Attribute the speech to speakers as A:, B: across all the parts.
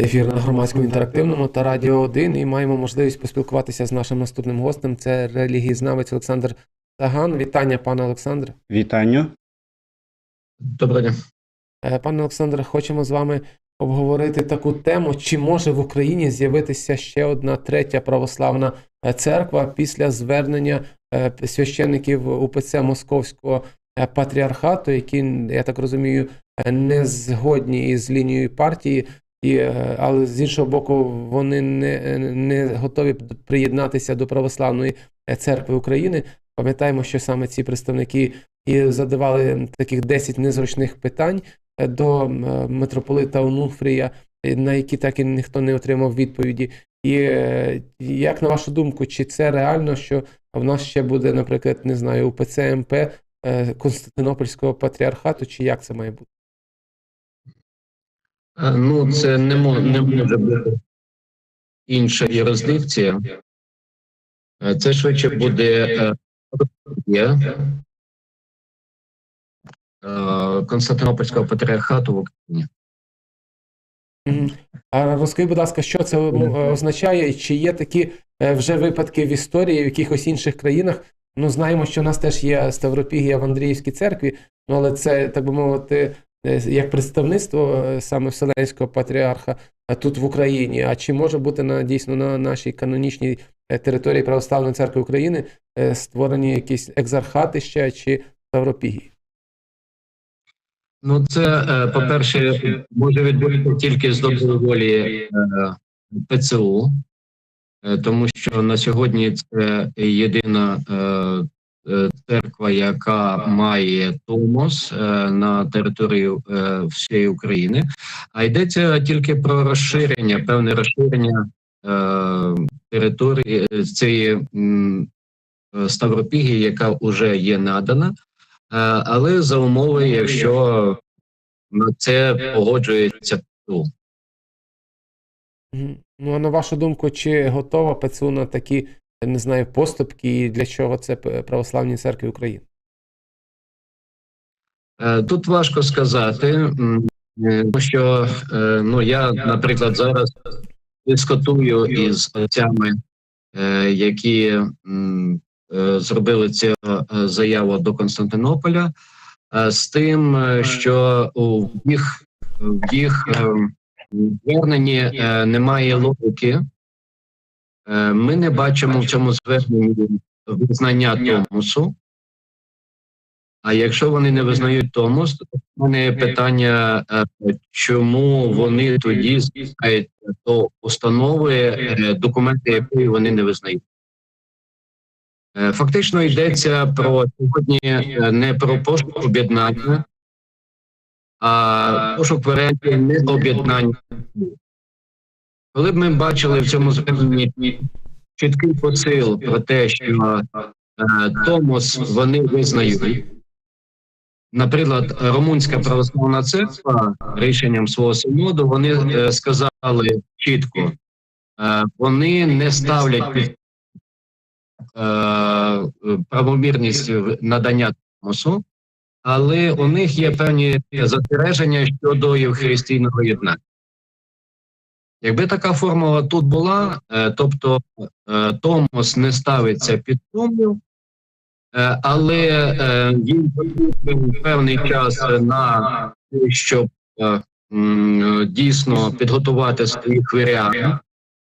A: ефір на громадському інтерактивному та Радіо 1 і маємо можливість поспілкуватися з нашим наступним гостем. Це релігієзнавець Олександр Таган. Вітання, пане Олександре.
B: Вітання.
C: Доброго дня.
A: Е, Пане Олександре, хочемо з вами обговорити таку тему, чи може в Україні з'явитися ще одна третя православна е, церква після звернення е, священників УПЦ Московського е, патріархату, які, я так розумію, не згодні із лінією партії, і, е, але з іншого боку, вони не, не готові приєднатися до православної е, церкви України. Пам'ятаємо, що саме ці представники і задавали таких 10 незручних питань е, до митрополита Онуфрія, на які так і ніхто не отримав відповіді. І як на вашу думку, чи це реально, що в нас ще буде, наприклад, не знаю, УПЦ МП е, Константинопольського патріархату, чи як це має бути?
C: Е, Ну, це не, може бути інша юрисдикція. Е, Це швидше буде е, Константинопольського патріархату в Україні.
A: А розкажи, будь ласка, що це означає, чи є такі вже випадки в історії в якихось інших країнах? Ну, знаємо, що у нас теж є Ставропігія в Андріївській церкві, ну але це, так би мовити, як представництво е, саме Вселенського патріарха е, тут в Україні. А чи може бути на дійсно на нашій канонічній е, території Православної церкви України е, створені якісь екзархати ще чи Ставропігії?
C: Ну, це, е, по-перше, може відбутися тільки з доброї волі е, ПЦУ, е, тому що на сьогодні це єдина е, е, церква, яка має томос е, на території е, всієї України. А йдеться тільки про розширення, певне розширення е, території е, цієї е, Ставропігії, яка вже є надана. Е, але за умови, якщо на це погоджується ПЦУ.
A: Ну, а на вашу думку, чи готова ПЦУ на такі, не знаю, поступки, і для чого це православні церкви України?
C: Е, Тут важко сказати, е, тому що е, ну я, наприклад, зараз дискутую із отцями, які зробили цю заяву до Константинополя, з тим, що у їх в їх зверненні немає логіки. Е, Ми не бачимо в цьому зверненні визнання Томосу. А якщо вони не визнають Томос, то в мене питання, е, чому вони тоді звертаються до установи, е, документи якої вони не визнають. Фактично йдеться про сьогодні не про пошук об'єднання, а пошук варіантів не об'єднання. Коли б ми бачили в цьому зверненні чіткий посил про те, що е, Томос вони визнають. Наприклад, Румунська православна церква рішенням свого синоду вони е, сказали чітко, е, вони не ставлять під е, правомірність надання Томосу, але у них є певні застереження щодо євхаристійного єднання. Якби така формула тут була, е, тобто е, Томос не ставиться під сумнів, Е, але їм потрібен певний час на те, щоб дійсно підготувати своїх варіантів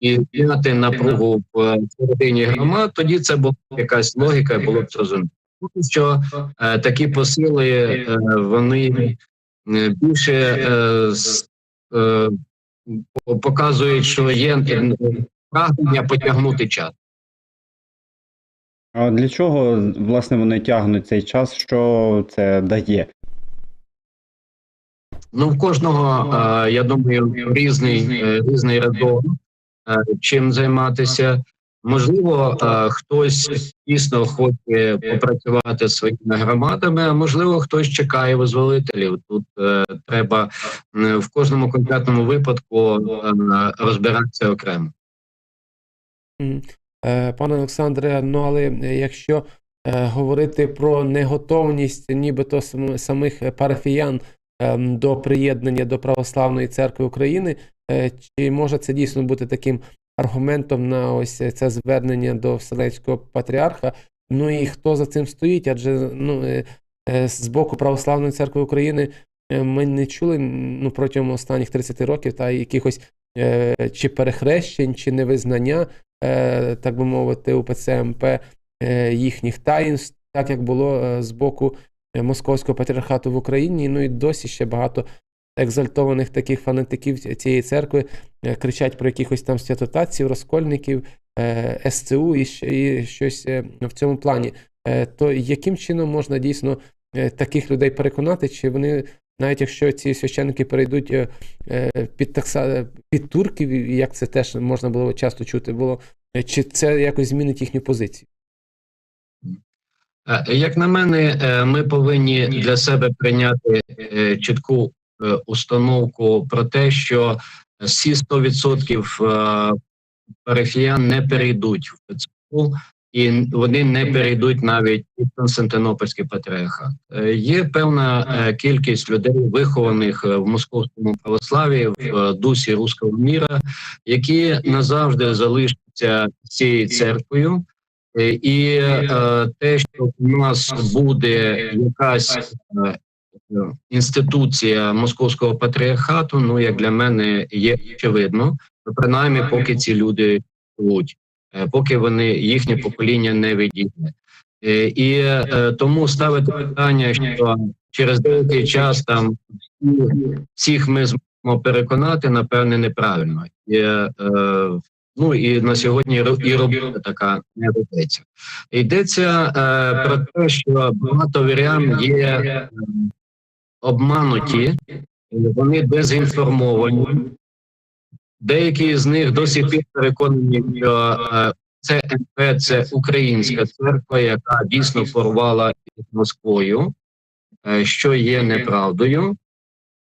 C: і зняти напругу в середині громад, тоді це була якась логіка, і було б зрозуміло. Тому що такі посили вони більше показують, що є прагнення потягнути час.
B: А для чого, власне, вони тягнуть цей час? Що це дає?
C: Ну, в кожного, я думаю, різний, е, різний резон, е, чим займатися. Можливо, е, хтось дійсно хоче попрацювати своїми громадами, а можливо, хтось чекає визволителів. Тут е, треба в кожному конкретному випадку е, розбиратися окремо.
A: Пане Олександре, ну але якщо говорити про неготовність нібито самих парафіян ем, до приєднання до Православної церкви України, Чи може це дійсно бути таким аргументом на ось це звернення до Вселенського патріарха? Ну і хто за цим стоїть? Адже ну, е, е, з боку Православної церкви України е, ми не чули ну, протягом останніх 30 років та якихось чи перехрещень, чи невизнання, так би мовити, УПЦ МП їхніх таїнств, так як було з боку Московського патріархату в Україні. Ну і досі ще багато екзальтованих таких фанатиків цієї церкви е, кричать про якихось там святотатців, розкольників, е, СЦУ і, щось е, в цьому плані. То яким чином можна дійсно таких людей переконати, чи вони, навіть якщо ці священники перейдуть під такса під турків, як це теж можна було часто чути, було чи це якось змінить їхню позицію?
C: Як на мене, ми повинні для себе прийняти чітку установку про те, що всі 100% е, парафіян не перейдуть в ПЦУ, і вони не перейдуть навіть в Константинопольський патріархат. Е, Є певна е, кількість людей, вихованих е, в московському православі в е, дусі руського міра, які назавжди залишаться цією церквою. Е, І е, те, що у нас буде якась е, е, інституція московського патріархату, ну як для мене є очевидно, ну, принаймні, поки ці люди живуть, е, поки вони їхнє покоління не відійде. Е, І е, тому ставити питання, що через деякий час там всіх ми зможемо переконати, напевне, неправильно. І, е, Ну і на сьогодні і робота така не ведеться. Йдеться е, про те, що багато вірян є е, обмануті, вони дезінформовані. Деякі з них досі пір переконані, що це МП це українська церква, яка дійсно порвала із Москвою, е, що є неправдою.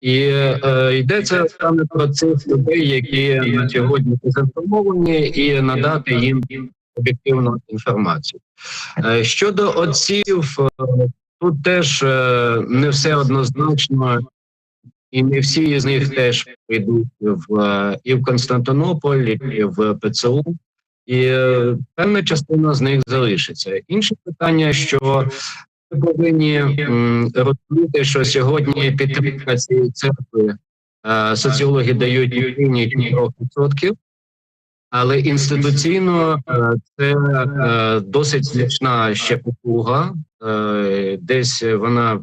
C: І е, йдеться саме про цих людей, які на сьогодні дезінформовані, і надати їм об'єктивну інформацію. Е, щодо отців, е, тут теж е, не все однозначно, і не всі з них теж прийдуть в е, і в Константинополь, і в ПЦУ. І е, певна частина з них залишиться. Інше питання, що ми повинні розуміти, що сьогодні підтримка цієї церкви соціологи дають Україні 4%, але інституційно е, це е, досить значна ще потуга. Е, Десь вона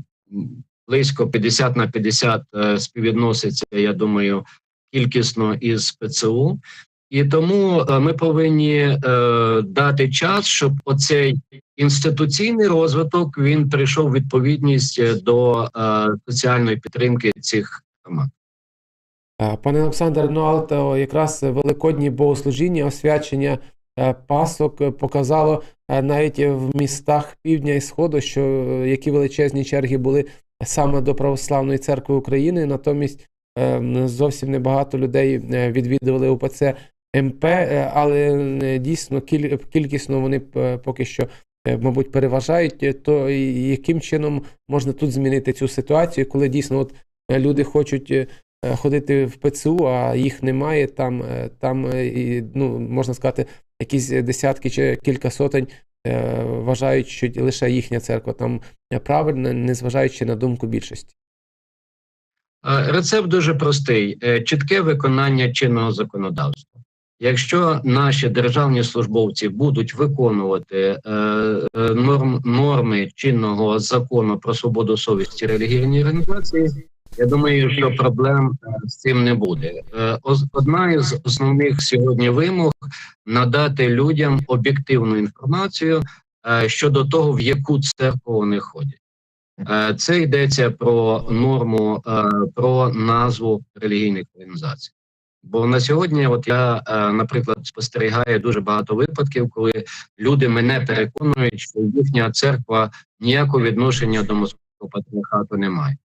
C: близько 50 на 50 е, співвідноситься, я думаю, кількісно із ПЦУ. І тому ми повинні дати час, щоб оцей інституційний розвиток він прийшов відповідність до соціальної підтримки цих громад.
A: Е, Пане Олександр, ну а от о, якраз великодні богослужіння, освячення е, пасок е, показало е, навіть в містах півдня і сходу, що е, які величезні черги були саме до Православної церкви України. Натомість е, зовсім небагато людей е, відвідували УПЦ МП, е, але е, дійсно кількісно вони е, поки що. е, Мабуть, переважають, Е, то яким чином можна тут змінити цю ситуацію, коли дійсно от е, люди хочуть е, е, ходити в ПЦУ, а їх немає там, е, там е, ну, можна сказати, якісь десятки чи кілька сотень е, вважають, що лише їхня церква там е, правильна, незважаючи на думку більшості.
C: Е, Рецепт дуже простий: Е, чітке виконання чинного законодавства. Якщо наші державні службовці будуть виконувати е, е, норм, норми чинного закону про свободу совісті релігійної організації, я думаю, що проблем е, з цим не буде. Е, Одна із основних сьогодні вимог надати людям об'єктивну інформацію е, щодо того, в яку церкву вони ходять. Це йдеться про норму, про назву релігійних організацій. Бо на сьогодні, от я, наприклад, спостерігаю дуже багато випадків, коли люди мене переконують, що їхня церква ніякого відношення до московського патріархату не має.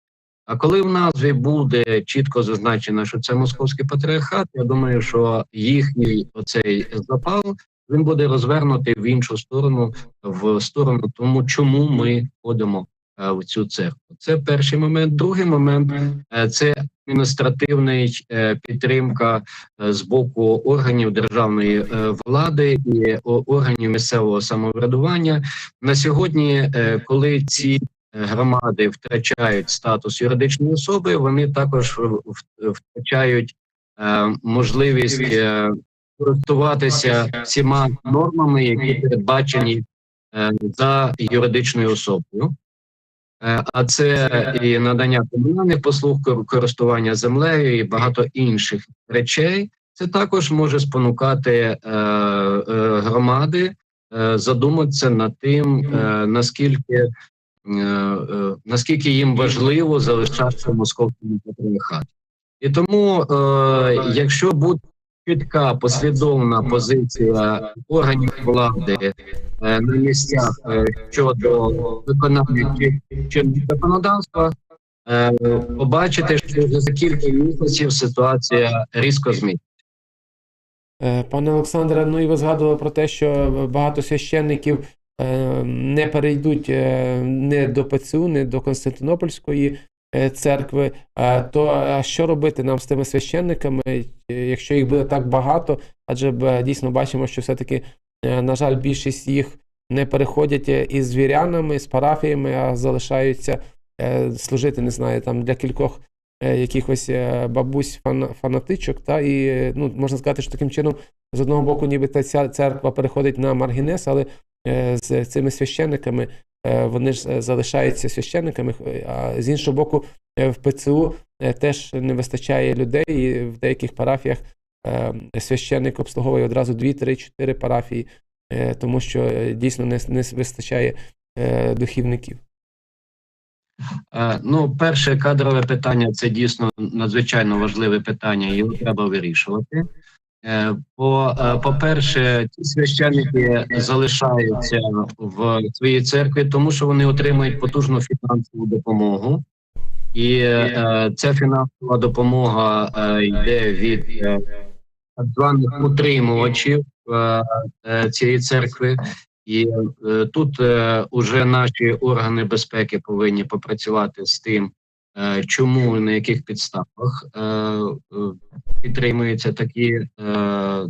C: А коли в назві буде чітко зазначено, що це московський патріархат, я думаю, що їхній оцей запал він буде розвернутий в іншу сторону, в сторону тому, чому ми ходимо е, в цю церкву. Це перший момент. Другий момент е, це адміністративний е, підтримка з боку органів державної влади і органів місцевого самоврядування. На сьогодні, коли ці громади втрачають статус юридичної особи, вони також втрачають е, можливість е, користуватися всіма нормами, які передбачені е, за юридичною особою. Е, А це і надання комунальних послуг, користування землею і багато інших речей. Це також може спонукати е, е, громади е, задуматися над тим, е, наскільки, е, е, наскільки їм важливо залишатися в московському патріархаті. І тому, е, якщо буде чітка послідовна позиція органів влади е, на місцях е, щодо виконання чинного законодавства, е, побачите, що вже за кілька місяців ситуація різко зміниться.
A: Е, Пане Олександре, ну і ви згадували про те, що багато священників е, не перейдуть е, не до ПЦУ, не до Константинопольської е, церкви. Е, То що робити нам з тими священниками, е, якщо їх буде так багато? Адже е, дійсно бачимо, що все-таки, е, на жаль, більшість їх не переходять е, із вірянами, з парафіями, а залишаються е, служити, не знаю, там для кількох е, якихось е, бабусь фана- фанатичок, та і е, ну можна сказати, що таким чином з одного боку, ніби ця церква переходить на маргінес, але е, з цими священниками е, вони ж е, залишаються священниками. е, А з іншого боку, е, в ПЦУ е, теж не вистачає людей, і в деяких парафіях е, священник обслуговує одразу 2, 3, 4 парафії, е, тому що е, дійсно не, не вистачає е, духівників.
C: Е, Ну, перше кадрове питання це дійсно надзвичайно важливе питання, його треба вирішувати. Е, По, е, по-перше, ті священники залишаються в своїй церкві, тому що вони отримують потужну фінансову допомогу, і е, ця фінансова допомога е, йде від так званих утримувачів цієї церкви. І тут е, уже наші органи безпеки повинні попрацювати з тим, чому і на яких підставах е, е, підтримуються такі, е,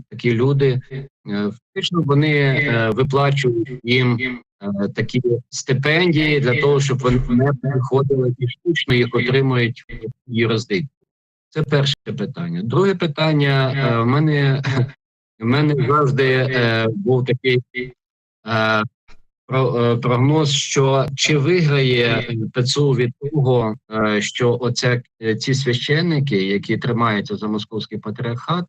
C: такі люди. Е, Фактично вони е, виплачують їм е, такі стипендії для того, щоб вони не переходили і штучно їх отримують в. Це перше питання. Друге питання. е, В мене в мене завжди е, був такий е, е, прогноз, що чи виграє ПЦУ від того, е, що оця е, ці священники, які тримаються за московський патріархат,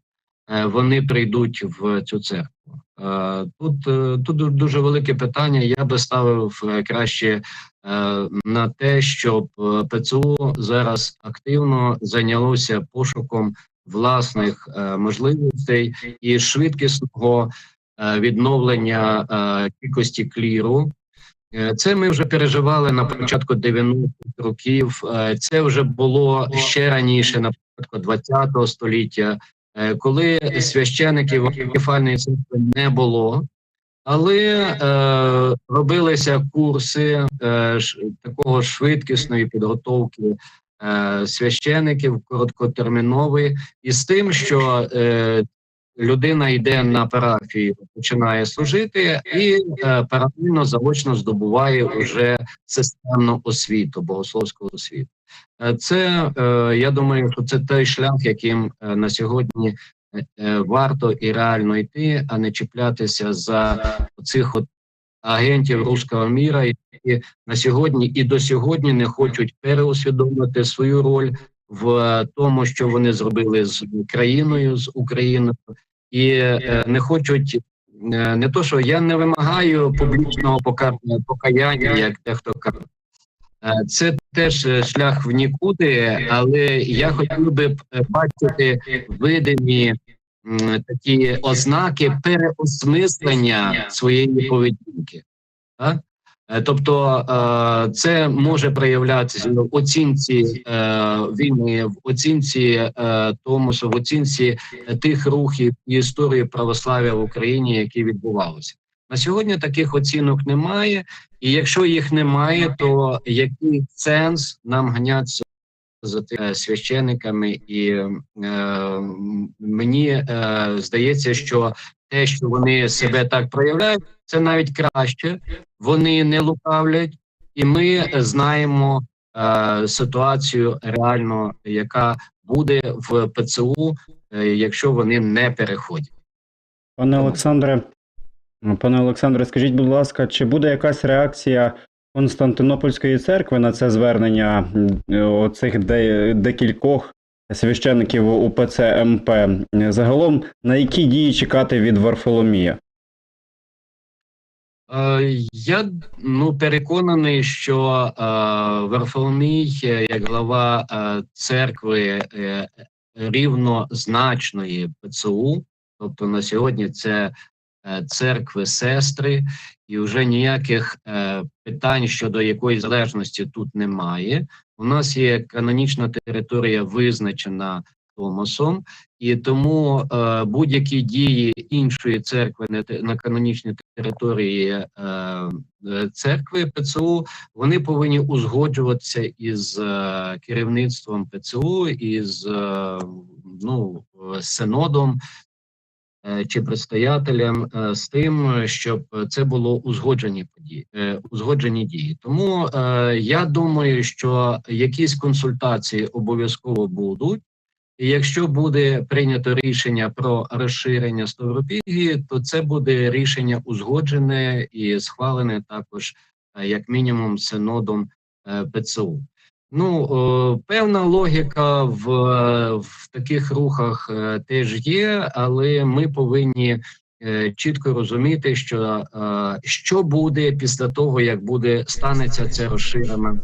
C: е, вони прийдуть в цю церкву. Е, Тут, е, тут дуже велике питання. Я би ставив е, краще е, на те, щоб е, ПЦУ зараз активно зайнялося пошуком власних е, можливостей і швидкісного е, відновлення е, кількості кліру. Е, Це ми вже переживали на початку 90-х років. Е, Це вже було ще раніше, на початку 20-го століття, е, коли священиків автокефальної церкви не було. Але е, робилися курси е, ш, такого швидкісної підготовки е, священиків короткотермінової, і з тим, що е, людина йде на парафію, починає служити, і е, паралельно заочно здобуває уже системну освіту, богословську освіту. Е, Це е, я думаю, що це той шлях, яким на сьогодні варто і реально йти, а не чіплятися за цих от агентів руського міра, які на сьогодні і до сьогодні не хочуть переусвідомити свою роль в тому, що вони зробили з країною, з Україною, і е, не хочуть. е, Не то, що я не вимагаю публічного пока- покаяння, як дехто каже. Е, Це теж шлях в нікуди, але я хотів би бачити видимі такі ознаки переосмислення своєї поведінки. Так? Е, Тобто е, це може проявлятися в оцінці е, війни, в оцінці Томосу, в оцінці тих рухів і історії православ'я в Україні, які відбувалися. На сьогодні таких оцінок немає, і якщо їх немає, то який сенс нам ганятися за тими священиками? І е, мені е, здається, що те, що вони себе так проявляють, це навіть краще. Вони не лукавлять, і ми знаємо е, ситуацію реально, яка буде в ПЦУ, е, якщо вони не переходять.
B: Пане Олександре, пане Олександре, скажіть, будь ласка, чи буде якась реакція Константинопольської церкви на це звернення оцих де, декількох священиків УПЦ МП? Загалом, на які дії чекати від Варфоломія?
C: Е, Я ну переконаний, що е, Варфоломій, е, як глава е, церкви е, рівнозначної ПЦУ, тобто на сьогодні це е, церкви сестри, і вже ніяких е, питань щодо якої залежності тут немає. У нас є канонічна територія, визначена Томосом, і тому е, будь-які дії іншої церкви на, на канонічній території е, е, церкви ПЦУ вони повинні узгоджуватися із е, керівництвом ПЦУ, із е, ну, синодом е, чи предстоятелем е, з тим, щоб це було узгоджені події, узгоджені дії. Тому я думаю, що якісь консультації обов'язково будуть. І якщо буде прийнято рішення про розширення Ставропігії, то це буде рішення узгоджене і схвалене також, е, як мінімум, синодом е, ПЦУ. Ну, певна логіка в, в таких рухах е, теж є, але ми повинні чітко розуміти, що що буде після того, як буде станеться це розширення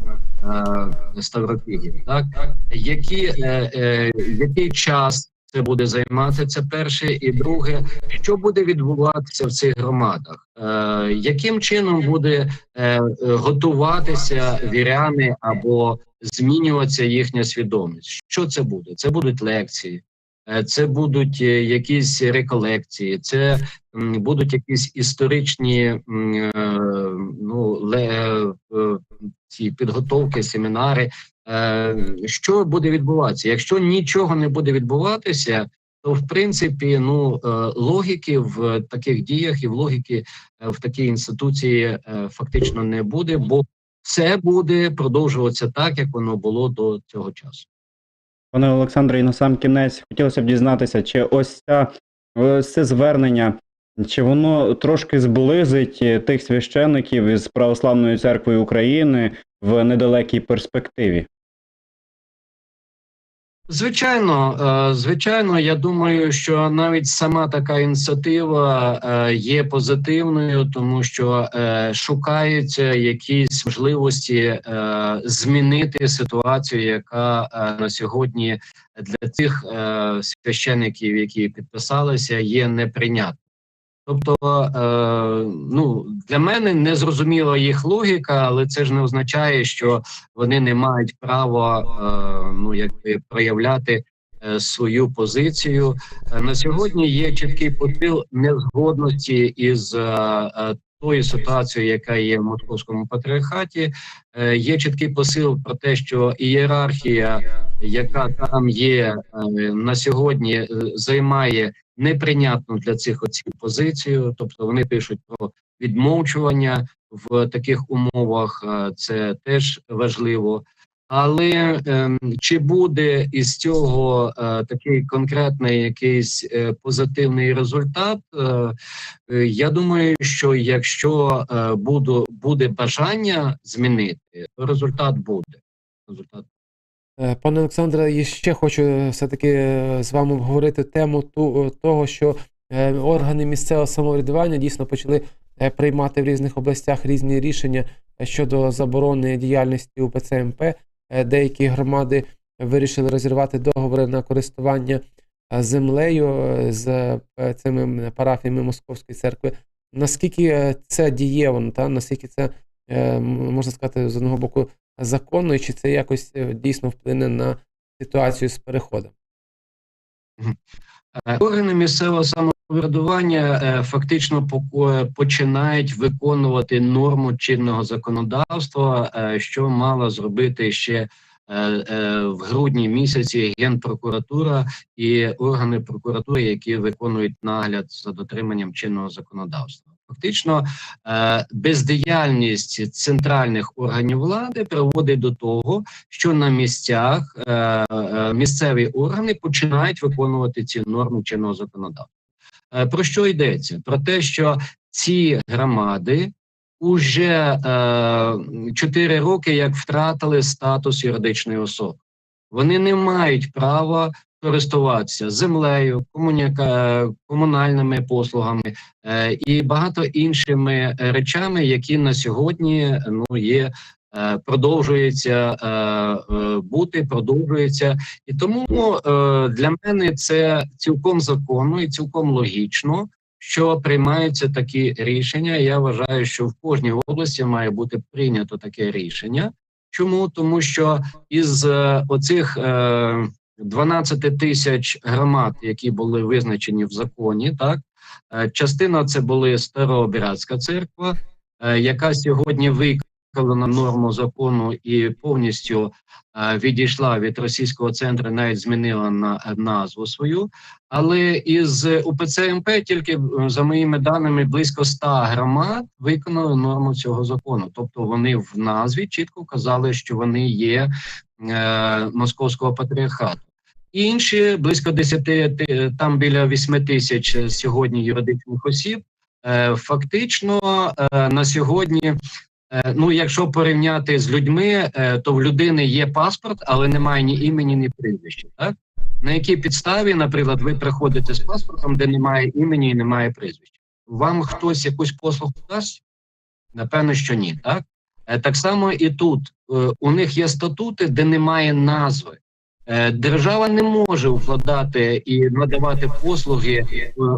C: Ставропігії, так які, е, е, який час це буде займати? Це перше, і друге, що буде відбуватися в цих громадах? Е, яким чином буде готуватися віряни або змінюватися їхня свідомість? Що це буде? Це будуть лекції. Це будуть якісь реколекції, це будуть якісь історичні ну, ці підготовки, семінари. Е, Що буде відбуватися? Якщо нічого не буде відбуватися, то в принципі ну е, логіки в таких діях і в логіки е, в такій інституції фактично не буде, бо все буде продовжуватися так, як воно було до цього часу.
B: Пане Олександре, і на сам кінець хотілося б дізнатися, чи ось ця ось це звернення, чи воно трошки зблизить е, тих священиків із Православною церквою України в недалекій перспективі?
C: Звичайно, е, звичайно, я думаю, що навіть сама така ініціатива е, є позитивною, тому що шукаються якісь можливості змінити ситуацію, яка на сьогодні для цих е, священиків, які підписалися, є неприйнятною. Тобто, е, ну для мене не зрозуміла їх логіка, але це ж не означає, що вони не мають права е, ну якби проявляти е, свою позицію. Е, На сьогодні є чіткий попіл незгодності із е, тою ситуацією, яка є в московському патріархаті. Е, Є чіткий посил про те, що ієрархія, яка там є е, на сьогодні, е, займає неприйнятну для цих осіб позицію, тобто вони пишуть про відмовчування в таких умовах. Це теж важливо. Але ем, чи буде із цього е, такий конкретний якийсь е, позитивний результат? Е, е, я думаю, що якщо е, буду, буде бажання змінити, то результат буде. Результат
A: Е, Пане Олександре, і ще хочу е, все-таки е, з вами обговорити тему ту, е, того, що е, органи місцевого самоврядування дійсно почали е, приймати в різних областях різні рішення е, щодо заборони діяльності УПЦ МП. Е, Деякі громади вирішили розірвати договори на користування е, землею е, з цими парафіями Московської церкви. Наскільки це дієво, та наскільки це можна сказати, з одного боку законно, і чи це якось дійсно вплине на ситуацію з переходом?
C: Органи місцевого самоврядування е, фактично поко- починають виконувати норму чинного законодавства, е, що мала зробити ще е, е, в грудні місяці Генпрокуратура і органи прокуратури, які виконують нагляд за дотриманням чинного законодавства. Фактично, е, бездіяльність центральних органів влади приводить до того, що на місцях е, е, місцеві органи починають виконувати ці норми чинного законодавства. Е, Про що йдеться? Про те, що ці громади уже чотири роки як втратили статус юридичної особи. Вони не мають права користуватися землею, комуніка... комунальними послугами е, і багато іншими е, речами, які на сьогодні ну є. Е, Продовжується е, е, бути, продовжується, і тому для мене це цілком законно і цілком логічно, що приймаються такі рішення. Я вважаю, що в кожній області має бути прийнято таке рішення. Чому? Тому що із оцих е, 12 тисяч громад, які були визначені в законі, так частина це були Старообрядська церква, яка сьогодні виконана норму закону і повністю е, відійшла від російського центру, навіть змінила на назву свою. Але із УПЦ МП тільки е, за моїми даними близько 100 громад виконали норму цього закону. Тобто вони в назві чітко вказали, що вони є е, московського патріархату. Інші близько 10, там біля 8 тисяч е, сьогодні юридичних осіб. Е, фактично е, на сьогодні. Е, Ну, якщо порівняти з людьми, е, то в людини є паспорт, але немає ні імені, ні прізвища. Так на якій підставі, наприклад, ви приходите з паспортом, де немає імені і немає прізвища? Вам хтось якусь послугу дасть? Напевно, що ні. Так Е, так само і тут у них є статути, де немає назви. Держава не може укладати і надавати послуги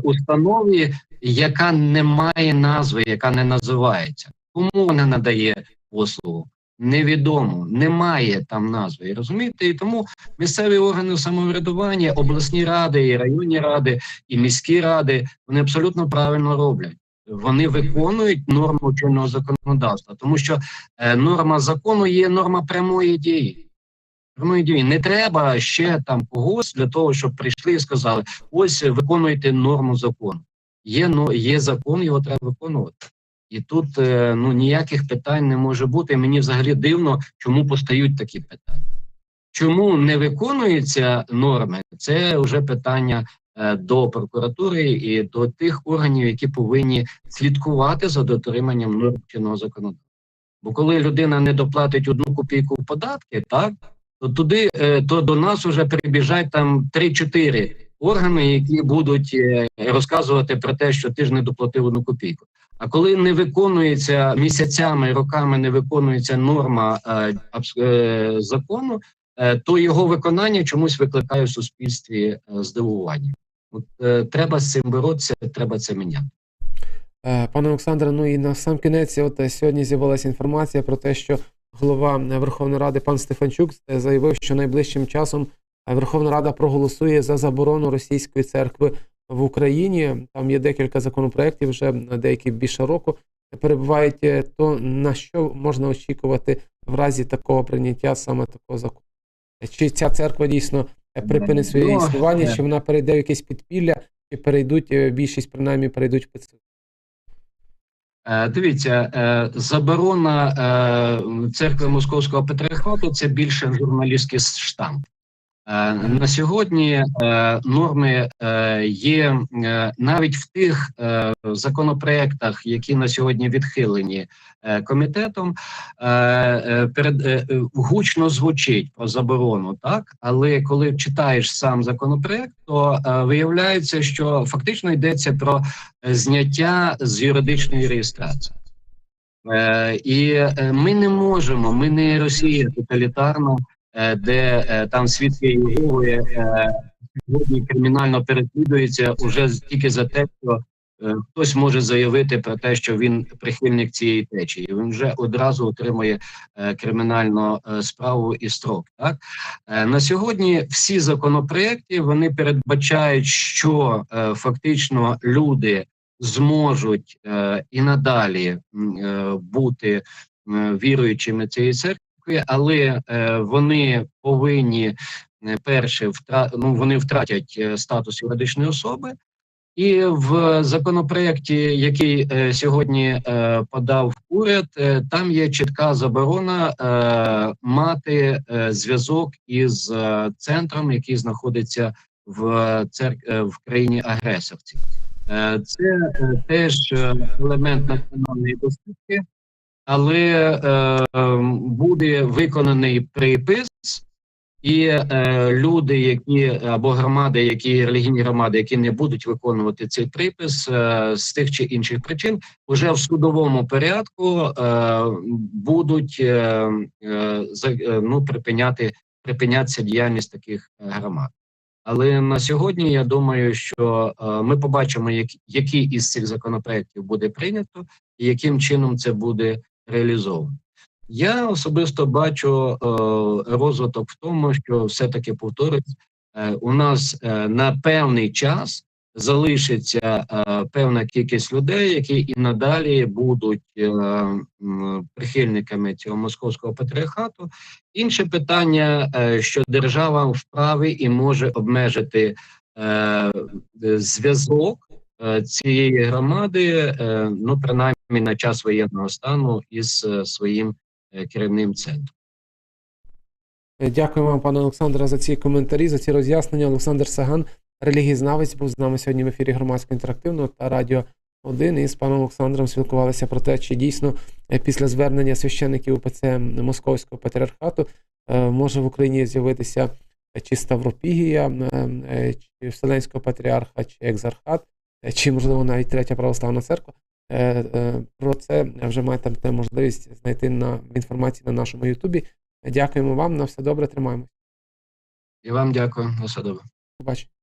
C: установі, яка не має назви, яка не називається. Кому вона надає послугу? Невідомо, немає там назви. Розумієте? І тому місцеві органи самоврядування, обласні ради, і районні ради, і міські ради вони абсолютно правильно роблять. Вони виконують норму чинного законодавства, тому що е, норма закону є норма прямої дії. Прямої дії не треба ще там когось для того, щоб прийшли і сказали: ось виконуйте норму закону. Є ну є закон, його треба виконувати. І тут е, ну ніяких питань не може бути. Мені взагалі дивно, чому постають такі питання. Чому не виконуються норми? Це вже питання е, до прокуратури і до тих органів, які повинні слідкувати за дотриманням норм чинного законодавства. Бо коли людина не доплатить одну копійку податки, так то туди е, то до нас вже прибіжать там 3-4 органи, які будуть е, розказувати про те, що ти ж не доплатив одну копійку. А коли не виконується місяцями, роками не виконується норма е, е, закону, то його виконання чомусь викликає в суспільстві здивування. От треба з цим боротися, треба це міняти.
A: Пане Олександре, ну і на сам кінець, от сьогодні з'явилася інформація про те, що голова Верховної Ради пан Стефанчук заявив, що найближчим часом Верховна Рада проголосує за заборону російської церкви в Україні. Там є декілька законопроєктів, вже деякі більше року перебувають. То на що можна очікувати в разі такого прийняття саме такого закону? Чи ця церква дійсно припинить своє
C: Ну,
A: існування, чи вона перейде в якесь підпілля, чи перейдуть е, більшість принаймні перейдуть в ПЦУ?
C: Е, Дивіться, е, заборона церкви Московського патріархату це більше журналістський штамп. Е, На сьогодні е, норми е, є навіть в тих законопроектах, які на сьогодні відхилені комітетом, перед гучно звучить про заборону, так але коли читаєш сам законопроект, то виявляється, що фактично йдеться про зняття з юридичної реєстрації. І ми не можемо, ми не Росія тоталітарна, де е, там свідки Єгови е, сьогодні кримінально переслідуються уже тільки за те, що е, хтось може заявити про те, що він прихильник цієї течії. Він вже одразу отримує е, кримінальну е, справу і строк. Так Е, на сьогодні всі законопроекти вони передбачають, що е, фактично люди зможуть е, і надалі е, бути е, віруючими цієї церкви, але е, вони повинні е, перше втра... ну, вони втратять е, статус юридичної особи. І в законопроекті, який е, сьогодні е, подав уряд, е, там є чітка заборона е, мати е, зв'язок із е, центром, який знаходиться в церк... е, в країні агресорці. Е, це е, теж елемент національної безпеки, але е, ем, буде виконаний припис. І е, люди, які або громади, які релігійні громади, які не будуть виконувати цей припис е, з тих чи інших причин, вже в судовому порядку е, будуть е, е, е, ну, припиняти припинятися діяльність таких е, громад. Але на сьогодні я думаю, що е, ми побачимо, як, який із цих законопроєктів буде прийнято, і яким чином це буде реалізовано. Я особисто бачу е, розвиток в тому, що все-таки повторюсь, е, у нас е, на певний час залишиться певна кількість людей, які і надалі будуть прихильниками цього московського патріархату. Інше питання, що держава вправі і може обмежити зв'язок цієї громади, е, ну принаймні на час воєнного стану із е, своїм е, керівним центром.
A: Е, Дякую вам, пане Олександре, за ці коментарі, за ці роз'яснення. Олександр Саган, релігієзнавець, був з нами сьогодні в ефірі громадського інтерактивного та радіо 1. І з паном Олександром спілкувалися про те, чи дійсно е, після звернення священників УПЦ Московського патріархату е, може в Україні з'явитися чи Ставропігія, е, е, чи Вселенського патріарха, чи екзархат, е, чи можливо навіть третя православна церква. Е, е, Про це вже маєте можливість знайти на інформації на нашому Ютубі. Дякуємо вам. На все добре, тримаємось.
C: І вам дякую. На все добре.
A: Побачення.